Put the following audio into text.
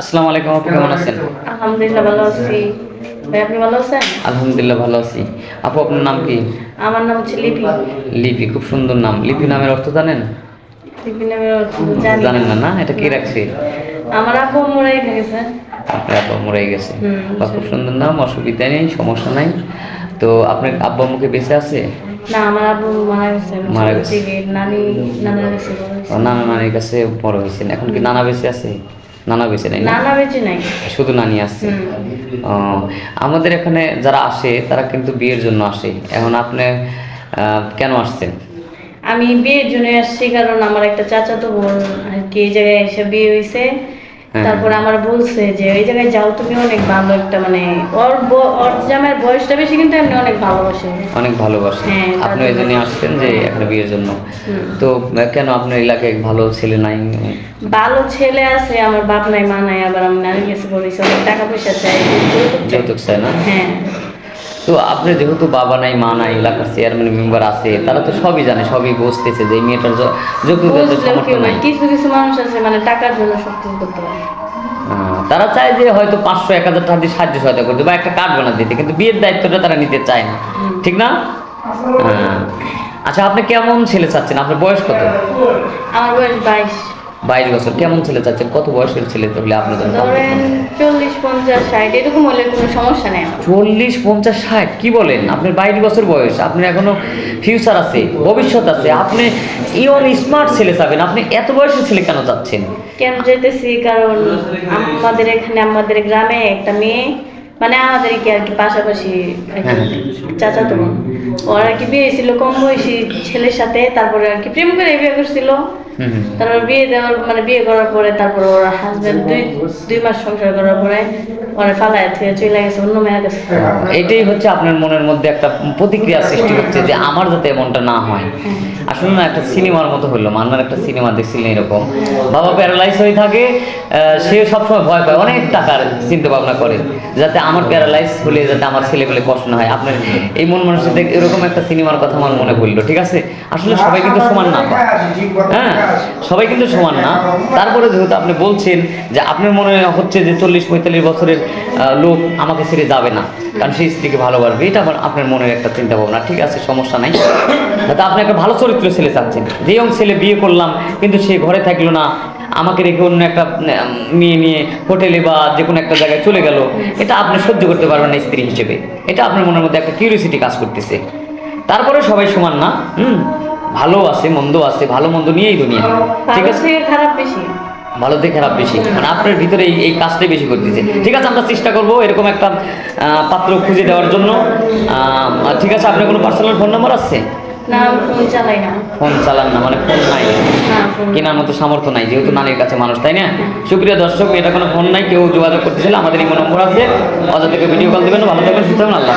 আসসালামু আলাইকুম কেমন আছেন? আলহামদুলিল্লাহ ভালো আছি। ভাই আপনি ভালো আছেন? আলহামদুলিল্লাহ ভালো আছি। আপু আপনার নাম কি? আমার নাম হচ্ছে লিপি। লিপি খুব সুন্দর নাম। লিপি নামের অর্থ জানেন? লিপি নামের অর্থ জানেন না না? এটা কি রাখছে? আমার আপু মরে গেছে। আপনার আব্বা মরে গেছে। খুব সুন্দর নাম অসুবিধা নেই সমস্যা নাই। তো আপনার আব্বা মুখে বেঁচে আছে? না আমার আব্বু মারা গেছে। মারা গেছে। নানি। ও নানা নানির কাছে বড় হয়েছেন। এখন কি নানা বেঁচে আছে? নানা বেঁচে নাই নানা বেঁচে নাই। শুধু নানি আসছে। ও, আমাদের এখানে যারা আসে তারা কিন্তু বিয়ের জন্য আসে। এখন আপনি কেন আসছেন? আমি বিয়ের জন্য আসছি কারণ আমার একটা চাচাতো বোন আর কি এই জায়গায় এসে বিয়ে হয়েছে হ্যাঁ। তারপর আমার বলছে যে ওই জায়গায় যাও তুমি অনেক ভালো একটা মানে ওর ওর জামাইয়ের বয়সটা বেশি কিন্তু এমনি অনেক ভালোবাসে। অনেক ভালোবাসে। হ্যাঁ, আপনি ওই জন্য আসছেন যে একটা বিয়ের জন্য। তো কেন আপনার এলাকায় ভালো ছেলে নাই? ভালো ছেলে আছে আমার বাপ নাই মা নাই আবার আমি নারী কাছে বলেছি অনেক টাকা পয়সা চাই। যৌতুক চাই। না? হ্যাঁ। তো আপনি যেহেতু বাবা নাই মা নাই এলাকার চেয়ারম্যান মেম্বার আছে তারা তো সবই জানে সবই বুঝতেছে যে মেয়েটার যোগ্যতা সামর্থ্য নাই। কিছু কিছু মানুষ আছে মানে টাকার জন্য সব কিছু করতে পারে। তারা চায় যে হয়তো পাঁচশো এক হাজার টাকা দিয়ে সাহায্য সহায়তা করতে বা একটা কার্ড বানা দিতে কিন্তু বিয়ের দায়িত্বটা তারা নিতে চায় না। ঠিক না? হ্যাঁ। আচ্ছা আপনি কেমন ছেলে চাচ্ছেন? আপনার বয়স কত? আমার বয়স বাইশ। বাইশ বছর। কেমন ছেলে চাচ্ছেন কত বয়সের ছেলে হলে আপনার জন্য? চল্লিশ পঞ্চাশ ষাট এরকম হলে কোনো সমস্যা নেই চল্লিশ পঞ্চাশ ষাট কি বলেন? আপনার বাইশ বছর বয়স আপনার এখনও ফিউচার আছে ভবিষ্যৎ আছে। আপনি ইয়ন স্মার্ট ছেলে চাবেন। আপনি এত বয়সের ছেলে কেন চাচ্ছেন? কেন যেতেছি কারণ আমাদের এখানে আমাদের গ্রামে একটা মেয়ে মানে আমাদের কি আর কি পাশাপাশি। চাচা তো। ওর কি বিয়ে ছিল কম বয়সী ছেলের সাথে তারপরে আর কি প্রেম করে বিয়ে করছিল। তারপর বিয়ে দেওয়ার মানে বিয়ে করার পরে তারপর ওর হাজবেন্ড দুই দুই মাস সংসার করার পরে ওরা ফালায় থেকে চলে গেছে অন্য মেয়ের কাছে। এটাই হচ্ছে আপনার মনের মধ্যে একটা প্রতিক্রিয়া সৃষ্টি হচ্ছে যে আমার যাতে এমনটা না হয়। আসলে না একটা সিনেমার মতো হলো। মান্নার একটা সিনেমা দেখছিলেন এরকম। বাবা প্যারালাইজ হয়ে থাকে আহ, সে সবসময় ভয় পায় অনেক টাকার চিন্তা ভাবনা করে যাতে আমার প্যারালাইজ হলে যাতে আমার ছেলেপেলে কষ্ট না হয়। আপনার এই মন মানুষের এরকম একটা সিনেমার কথা আমার মনে পড়ল ঠিক আছে? আসলে সবাই কিন্তু সমান না। হ্যাঁ। সবাই কিন্তু সমান না। তারপরে যেহেতু আপনি বলছেন যে আপনার মনে হচ্ছে যে চল্লিশ পঁয়তাল্লিশ বছরের লোক আমাকে ছেড়ে যাবে না, কারণ সেই স্ত্রীকে ভালোবাসবে, এটা আমার, আপনার মনের একটা চিন্তা ভাবনা ঠিক আছে, সমস্যা নাই। হয়তো আপনি একটা ভালো চরিত্র ছেলে চাচ্ছেন। যে ইয়ং ছেলে বিয়ে করলাম, কিন্তু সে ঘরে থাকল না, আমাকে রেখে অন্য একটা মেয়ে নিয়ে হোটেলে বা যে কোনো একটা জায়গায় চলে গেল, এটা আপনি সহ্য করতে পারবেন না স্ত্রী হিসেবে। এটা আপনার মনের মধ্যে একটা কিউরিয়াসিটি কাজ করতেছে। তারপরে সবাই সমান না, হুম? ভালো আছে মন্দ আছে ভালো মন্দ নিয়েই দুনিয়া ঠিক আছে? খারাপ বেশি। ভালো থেকে খারাপ বেশি। মানে আপনার ভিতরে এই কাজটাই বেশি করতেছে। ঠিক আছে আমরা চেষ্টা করব এরকম একটা পাত্র খুঁজে দেওয়ার জন্য। ঠিক আছে আপনার কোনো পার্সোনাল ফোন নাম্বার আছে? না ফোন চালান না মানে ফোন নাই। কেনার মতো সামর্থ্য নাই যেহেতু নানির কাছে মানুষ তাই না? সুপ্রিয় দর্শক এটা কোনো ফোন নাই কেউ যোগাযোগ করতে চাইলে আমাদের এই নম্বর আছে। অযা থেকে ভিডিও কল দেবেন ভালো থাকবেন সুস্থ আল্লাহ।